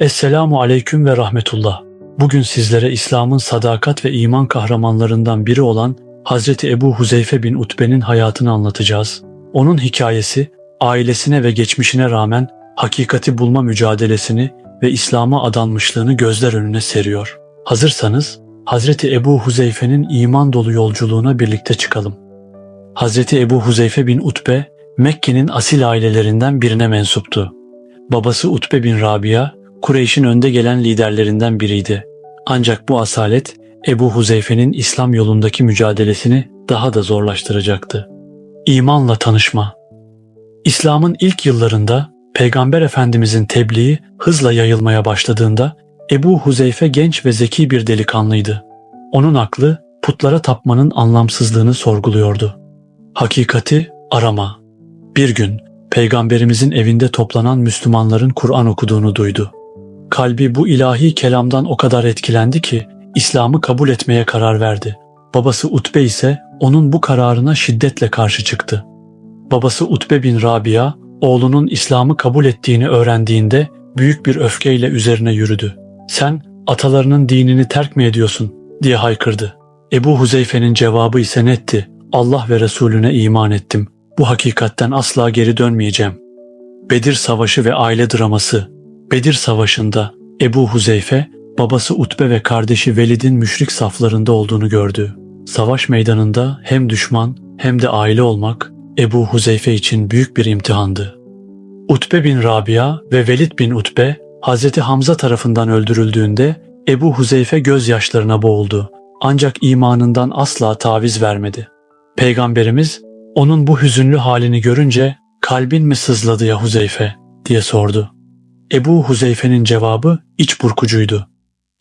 Esselamu aleyküm ve rahmetullah. Bugün sizlere İslam'ın sadakat ve iman kahramanlarından biri olan Hazreti Ebu Huzeyfe bin Utbe'nin hayatını anlatacağız. Onun hikayesi, ailesine ve geçmişine rağmen hakikati bulma mücadelesini ve İslam'a adanmışlığını gözler önüne seriyor. Hazırsanız Hazreti Ebu Huzeyfe'nin iman dolu yolculuğuna birlikte çıkalım. Hazreti Ebu Huzeyfe bin Utbe, Mekke'nin asil ailelerinden birine mensuptu. Babası Utbe bin Rabia, Kureyş'in önde gelen liderlerinden biriydi. Ancak bu asalet Ebu Huzeyfe'nin İslam yolundaki mücadelesini daha da zorlaştıracaktı. İmanla tanışma İslam'ın ilk yıllarında Peygamber Efendimizin tebliği hızla yayılmaya başladığında Ebu Huzeyfe genç ve zeki bir delikanlıydı. Onun aklı putlara tapmanın anlamsızlığını sorguluyordu. Hakikati arama. Bir gün Peygamberimizin evinde toplanan Müslümanların Kur'an okuduğunu duydu. Kalbi bu ilahi kelamdan o kadar etkilendi ki İslam'ı kabul etmeye karar verdi. Babası Utbe ise onun bu kararına şiddetle karşı çıktı. Babası Utbe bin Rabia, oğlunun İslam'ı kabul ettiğini öğrendiğinde büyük bir öfkeyle üzerine yürüdü. Sen atalarının dinini terk mi ediyorsun diye haykırdı. Ebu Huzeyfe'nin cevabı ise netti. Allah ve Resulüne iman ettim. Bu hakikatten asla geri dönmeyeceğim. Bedir Savaşı ve aile draması Bedir Savaşı'nda Ebu Huzeyfe, babası Utbe ve kardeşi Velid'in müşrik saflarında olduğunu gördü. Savaş meydanında hem düşman hem de aile olmak Ebu Huzeyfe için büyük bir imtihandı. Utbe bin Rabia ve Velid bin Utbe, Hazreti Hamza tarafından öldürüldüğünde Ebu Huzeyfe gözyaşlarına boğuldu. Ancak imanından asla taviz vermedi. Peygamberimiz onun bu hüzünlü halini görünce kalbin mi sızladı ya Huzeyfe diye sordu. Ebu Huzeyfe'nin cevabı iç burkucuydu.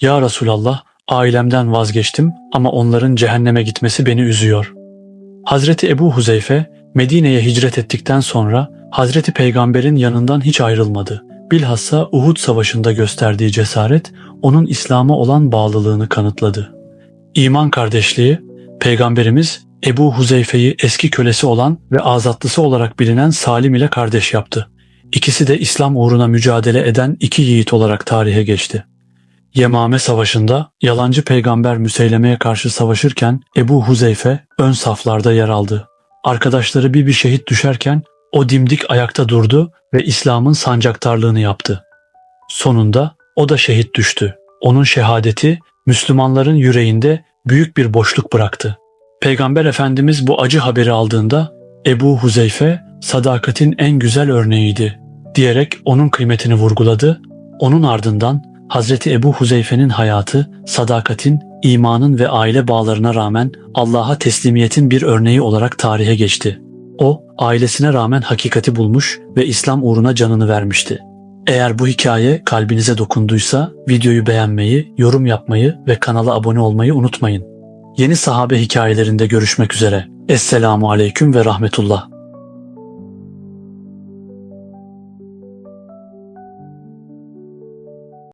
Ya Resulallah ailemden vazgeçtim ama onların cehenneme gitmesi beni üzüyor. Hazreti Ebu Huzeyfe Medine'ye hicret ettikten sonra Hazreti Peygamber'in yanından hiç ayrılmadı. Bilhassa Uhud Savaşı'nda gösterdiği cesaret onun İslam'a olan bağlılığını kanıtladı. İman kardeşliği, Peygamberimiz Ebu Huzeyfe'yi eski kölesi olan ve azatlısı olarak bilinen Salim ile kardeş yaptı. İkisi de İslam uğruna mücadele eden iki yiğit olarak tarihe geçti. Yemame Savaşı'nda yalancı peygamber Müseyleme'ye karşı savaşırken Ebu Huzeyfe ön saflarda yer aldı. Arkadaşları bir bir şehit düşerken o dimdik ayakta durdu ve İslam'ın sancaktarlığını yaptı. Sonunda o da şehit düştü. Onun şehadeti Müslümanların yüreğinde büyük bir boşluk bıraktı. Peygamber Efendimiz bu acı haberi aldığında Ebu Huzeyfe sadakatin en güzel örneğiydi diyerek onun kıymetini vurguladı. Onun ardından Hazreti Ebu Huzeyfe'nin hayatı sadakatin, imanın ve aile bağlarına rağmen Allah'a teslimiyetin bir örneği olarak tarihe geçti. O, ailesine rağmen hakikati bulmuş ve İslam uğruna canını vermişti. Eğer bu hikaye kalbinize dokunduysa videoyu beğenmeyi, yorum yapmayı ve kanala abone olmayı unutmayın. Yeni sahabe hikayelerinde görüşmek üzere. Esselamu Aleyküm ve Rahmetullah.